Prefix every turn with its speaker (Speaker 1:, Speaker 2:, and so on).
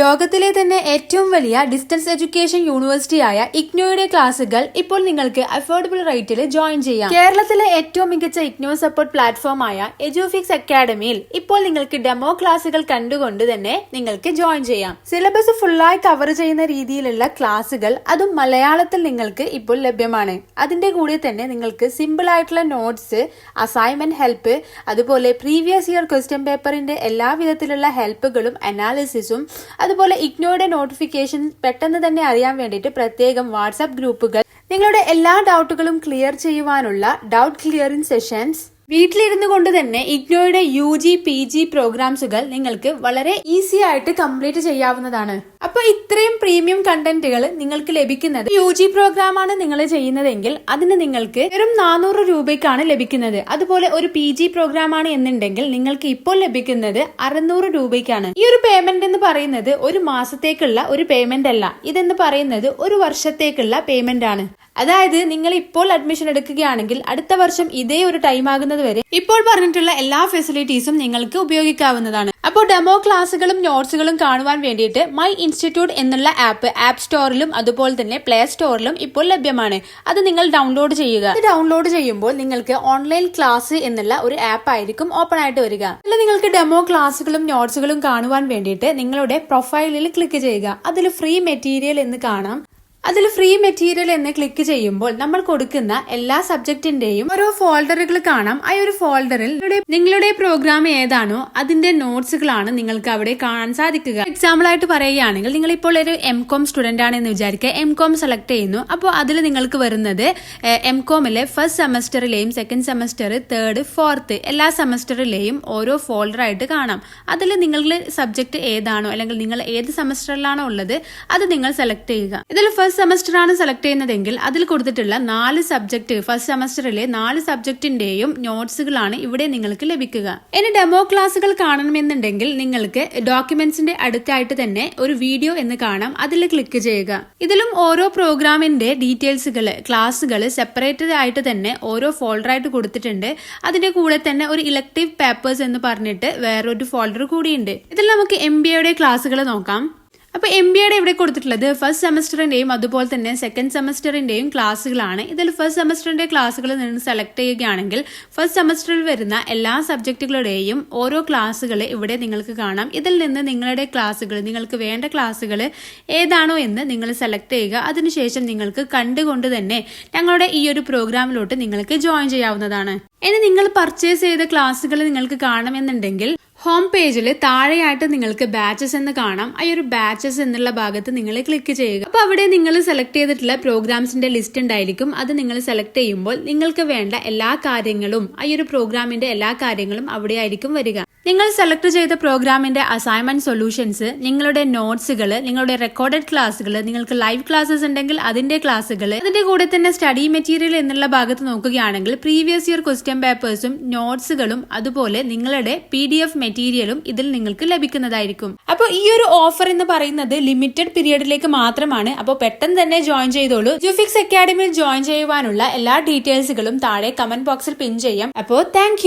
Speaker 1: ലോകത്തിലെ തന്നെ ഏറ്റവും വലിയ ഡിസ്റ്റൻസ് എഡ്യൂക്കേഷൻ യൂണിവേഴ്സിറ്റിയായ ഇഗ്നോയുടെ ക്ലാസുകൾ ഇപ്പോൾ നിങ്ങൾക്ക് അഫോർഡബിൾ റേറ്റിൽ ജോയിൻ ചെയ്യാം. കേരളത്തിലെ ഏറ്റവും മികച്ച ഇഗ്നോ സപ്പോർട്ട് പ്ലാറ്റ്ഫോമായ എജുഫിക്സ് അക്കാഡമിയിൽ ഇപ്പോൾ നിങ്ങൾക്ക് ഡെമോ ക്ലാസുകൾ കണ്ടുകൊണ്ട് തന്നെ നിങ്ങൾക്ക് ജോയിൻ ചെയ്യാം. സിലബസ് ഫുള്ളായി കവർ ചെയ്യുന്ന രീതിയിലുള്ള ക്ലാസുകൾ അതും മലയാളത്തിൽ നിങ്ങൾക്ക് ഇപ്പോൾ ലഭ്യമാണ്. അതിന്റെ കൂടെ തന്നെ നിങ്ങൾക്ക് സിമ്പിൾ ആയിട്ടുള്ള നോട്ട്സ് അസൈൻമെന്റ് ഹെൽപ്പ് അതുപോലെ പ്രീവിയസ് ഇയർ ക്വസ്റ്റ്യൻ പേപ്പറിന്റെ എല്ലാ വിധത്തിലുള്ള ഹെൽപ്പുകളും അനാലിസിസും അതുപോലെ ഇഗ്നോയുടെ നോട്ടിഫിക്കേഷൻ പെട്ടെന്ന് തന്നെ അറിയാൻ വേണ്ടിയിട്ട് പ്രത്യേകം വാട്സാപ്പ് ഗ്രൂപ്പുകൾ. നിങ്ങളുടെ എല്ലാ ഡൗട്ടുകളും ക്ലിയർ ചെയ്യുവാനുള്ള ഡൗട്ട് ക്ലിയറിംഗ് സെഷൻസ് വീട്ടിലിരുന്നു കൊണ്ട് തന്നെ ഇഗ്നോയുടെ യു ജി പി ജി പ്രോഗ്രാംസുകൾ നിങ്ങൾക്ക് വളരെ ഈസി ആയിട്ട് കംപ്ലീറ്റ് ചെയ്യാവുന്നതാണ്. അപ്പൊ ഇത്രയും പ്രീമിയം കണ്ടന്റുകൾ നിങ്ങൾക്ക് ലഭിക്കുന്നത് യു ജി പ്രോഗ്രാമാണ് നിങ്ങൾ ചെയ്യുന്നതെങ്കിൽ അതിന് നിങ്ങൾക്ക് വെറും നാനൂറ് രൂപയ്ക്കാണ് ലഭിക്കുന്നത്. അതുപോലെ ഒരു പി ജി പ്രോഗ്രാമാണ് എന്നുണ്ടെങ്കിൽ നിങ്ങൾക്ക് ഇപ്പോൾ ലഭിക്കുന്നത് അറുന്നൂറ് രൂപയ്ക്കാണ്. ഈ ഒരു പേയ്മെന്റ് എന്ന് പറയുന്നത് ഒരു മാസത്തേക്കുള്ള ഒരു പേയ്മെന്റ് അല്ല. ഇതെന്ന് പറയുന്നത് ഒരു വർഷത്തേക്കുള്ള പേയ്മെന്റ് ആണ്. അതായത് നിങ്ങൾ ഇപ്പോൾ അഡ്മിഷൻ എടുക്കുകയാണെങ്കിൽ അടുത്ത വർഷം ഇതേ ഒരു ടൈം ആകുന്നത് വരെ ഇപ്പോൾ പറഞ്ഞിട്ടുള്ള എല്ലാ ഫെസിലിറ്റീസും നിങ്ങൾക്ക് ഉപയോഗിക്കാവുന്നതാണ്. അപ്പോൾ ഡെമോ ക്ലാസ്സുകളും നോട്ട്സുകളും കാണുവാൻ വേണ്ടിയിട്ട് മൈ ഇൻസ്റ്റിറ്റ്യൂട്ട് എന്നുള്ള ആപ്പ് ആപ്പ് സ്റ്റോറിലും അതുപോലെ തന്നെ പ്ലേ സ്റ്റോറിലും ഇപ്പോൾ ലഭ്യമാണ്. അത് നിങ്ങൾ ഡൗൺലോഡ് ചെയ്യുക. ഡൗൺലോഡ് ചെയ്യുമ്പോൾ നിങ്ങൾക്ക് ഓൺലൈൻ ക്ലാസ് എന്നുള്ള ഒരു ആപ്പ് ആയിരിക്കും ഓപ്പൺ ആയിട്ട് വരിക. അതിൽ നിങ്ങൾക്ക് ഡെമോ ക്ലാസ്സുകളും നോട്ട്സുകളും കാണുവാൻ വേണ്ടിയിട്ട് നിങ്ങളുടെ പ്രൊഫൈലിൽ ക്ലിക്ക് ചെയ്യുക. അതിൽ ഫ്രീ മെറ്റീരിയൽ എന്ന് കാണാം. അതിൽ ഫ്രീ മെറ്റീരിയൽ എന്ന് ക്ലിക്ക് ചെയ്യുമ്പോൾ നമ്മൾ കൊടുക്കുന്ന എല്ലാ സബ്ജക്റ്റിന്റെയും ഓരോ ഫോൾഡറുകൾ കാണാം. ആ ഒരു ഫോൾഡറിൽ നിങ്ങളുടെ- പ്രോഗ്രാം ഏതാണോ അതിന്റെ നോട്ട്സുകളാണ് നിങ്ങൾക്ക് അവിടെ കാണാൻ സാധിക്കുക. എക്സാമ്പിൾ ആയിട്ട് പറയുകയാണെങ്കിൽ നിങ്ങൾ ഇപ്പോൾ ഒരു എം കോം സ്റ്റുഡന്റ് ആണെന്ന് വിചാരിക്കുക. എം കോം സെലക്ട് ചെയ്യുന്നു. അപ്പോൾ അതിൽ നിങ്ങൾക്ക് വരുന്നത് എം കോമിലെ ഫസ്റ്റ് സെമസ്റ്ററിലെയും സെക്കൻഡ് സെമസ്റ്റർ തേർഡ് ഫോർത്ത് എല്ലാ സെമസ്റ്ററിലെയും ഓരോ ഫോൾഡർ ആയിട്ട് കാണാം. അതിൽ നിങ്ങളുടെ സബ്ജക്ട് ഏതാണോ അല്ലെങ്കിൽ നിങ്ങൾ ഏത് സെമസ്റ്ററിലാണോ ഉള്ളത് അത് നിങ്ങൾ സെലക്ട് ചെയ്യുക. ഇതിൽ ഫസ്റ്റ് സെമസ്റ്റർ ആണ് സെലക്ട് ചെയ്യുന്നതെങ്കിൽ അതിൽ കൊടുത്തിട്ടുള്ള നാല് സബ്ജക്ട് ഫസ്റ്റ് സെമസ്റ്ററിലെ നാല് സബ്ജക്റ്റിന്റെയും നോട്ട്സുകളാണ് ഇവിടെ നിങ്ങൾക്ക് ലഭിക്കുക. ഇനി ഡെമോ ക്ലാസ്സുകൾ കാണണമെന്നുണ്ടെങ്കിൽ നിങ്ങൾക്ക് ഡോക്യുമെന്റ്സിന്റെ അടുത്തായിട്ട് തന്നെ ഒരു വീഡിയോ എന്ന് കാണാം. അതിൽ ക്ലിക്ക് ചെയ്യുക. ഇതിലും ഓരോ പ്രോഗ്രാമിന്റെ ഡീറ്റെയിൽസുകൾ ക്ലാസ്സുകൾ സെപ്പറേറ്റ് ആയിട്ട് തന്നെ ഓരോ ഫോൾഡർ ആയിട്ട് കൊടുത്തിട്ടുണ്ട്. അതിന്റെ കൂടെ തന്നെ ഒരു ഇലക്ടീവ് പേപ്പേഴ്സ് എന്ന് പറഞ്ഞിട്ട് വേറൊരു ഫോൾഡർ കൂടിയുണ്ട്. ഇതിൽ നമുക്ക് എം ബി എയുടെ ക്ലാസ്സുകൾ നോക്കാം. അപ്പൊ എം ബി എയുടെ ഇവിടെ കൊടുത്തിട്ടുള്ളത് ഫസ്റ്റ് സെമസ്റ്ററിന്റെയും അതുപോലെ തന്നെ സെക്കൻഡ് സെമസ്റ്ററിന്റെയും ക്ലാസ്സുകളാണ് ഇതിൽ ഫസ്റ്റ് സെമസ്റ്ററിന്റെ ക്ലാസ്സുകൾ നിന്ന് സെലക്ട് ചെയ്യുകയാണെങ്കിൽ ഫസ്റ്റ് സെമസ്റ്ററിൽ വരുന്ന എല്ലാ സബ്ജക്റ്റുകളുടെയും ഓരോ ക്ലാസ്സുകൾ ഇവിടെ നിങ്ങൾക്ക് കാണാം. ഇതിൽ നിന്ന് നിങ്ങളുടെ ക്ലാസ്സുകൾ നിങ്ങൾക്ക് വേണ്ട ക്ലാസ്സുകൾ ഏതാണോ എന്ന് നിങ്ങൾ സെലക്ട് ചെയ്യുക. അതിനുശേഷം നിങ്ങൾക്ക് കണ്ടുകൊണ്ട് തന്നെ ഞങ്ങളുടെ ഈ ഒരു പ്രോഗ്രാമിലോട്ട് നിങ്ങൾക്ക് ജോയിൻ ചെയ്യാവുന്നതാണ്. ഇനി നിങ്ങൾ പർച്ചേസ് ചെയ്ത ക്ലാസ്സുകൾ നിങ്ങൾക്ക് കാണണമെന്നുണ്ടെങ്കിൽ ഹോം പേജിൽ താഴെയായിട്ട് നിങ്ങൾക്ക് ബാച്ചസ് എന്ന് കാണാം. ആ ഒരു ബാച്ചസ് എന്നുള്ള ഭാഗത്ത് നിങ്ങൾ ക്ലിക്ക് ചെയ്യുക. അപ്പോൾ അവിടെ നിങ്ങൾ സെലക്ട് ചെയ്തിട്ടുള്ള പ്രോഗ്രാംസിന്റെ ലിസ്റ്റ് ഉണ്ടായിരിക്കും. അത് നിങ്ങൾ സെലക്ട് ചെയ്യുമ്പോൾ നിങ്ങൾക്ക് വേണ്ട എല്ലാ കാര്യങ്ങളും ആ ഒരു പ്രോഗ്രാമിന്റെ എല്ലാ കാര്യങ്ങളും അവിടെ ആയിരിക്കും വരിക. നിങ്ങൾ സെലക്ട് ചെയ്ത പ്രോഗ്രാമിന്റെ അസൈൻമെന്റ് സൊല്യൂഷൻസ് നിങ്ങളുടെ നോട്ട്സുകൾ നിങ്ങളുടെ റെക്കോർഡഡ് ക്ലാസ്സുകൾ നിങ്ങൾക്ക് ലൈവ് ക്ലാസ്സസ് ഉണ്ടെങ്കിൽ അതിന്റെ ക്ലാസ്സുകൾ അതിന്റെ കൂടെ തന്നെ സ്റ്റഡി മെറ്റീരിയൽ എന്നുള്ള ഭാഗത്ത് നോക്കുകയാണെങ്കിൽ പ്രീവിയസ് ഇയർ ക്വസ്റ്റ്യൻ പേപ്പേഴ്സും നോട്ട്സുകളും അതുപോലെ നിങ്ങളുടെ പി ഡി എഫ് മെറ്റീരിയലും ഇതിൽ നിങ്ങൾക്ക് ലഭിക്കുന്നതായിരിക്കും. അപ്പോൾ ഈ ഒരു ഓഫർ എന്ന് പറയുന്നത് ലിമിറ്റഡ് പീരീഡിലേക്ക് മാത്രമാണ്. അപ്പോൾ പെട്ടെന്ന് തന്നെ ജോയിൻ ചെയ്തോളൂ. ജുഫിക്സ് അക്കാഡമിയിൽ ജോയിൻ ചെയ്യുവാനുള്ള എല്ലാ ഡീറ്റെയിൽസുകളും താഴെ കമന്റ് ബോക്സിൽ പിൻ ചെയ്യാം. അപ്പോൾ താങ്ക്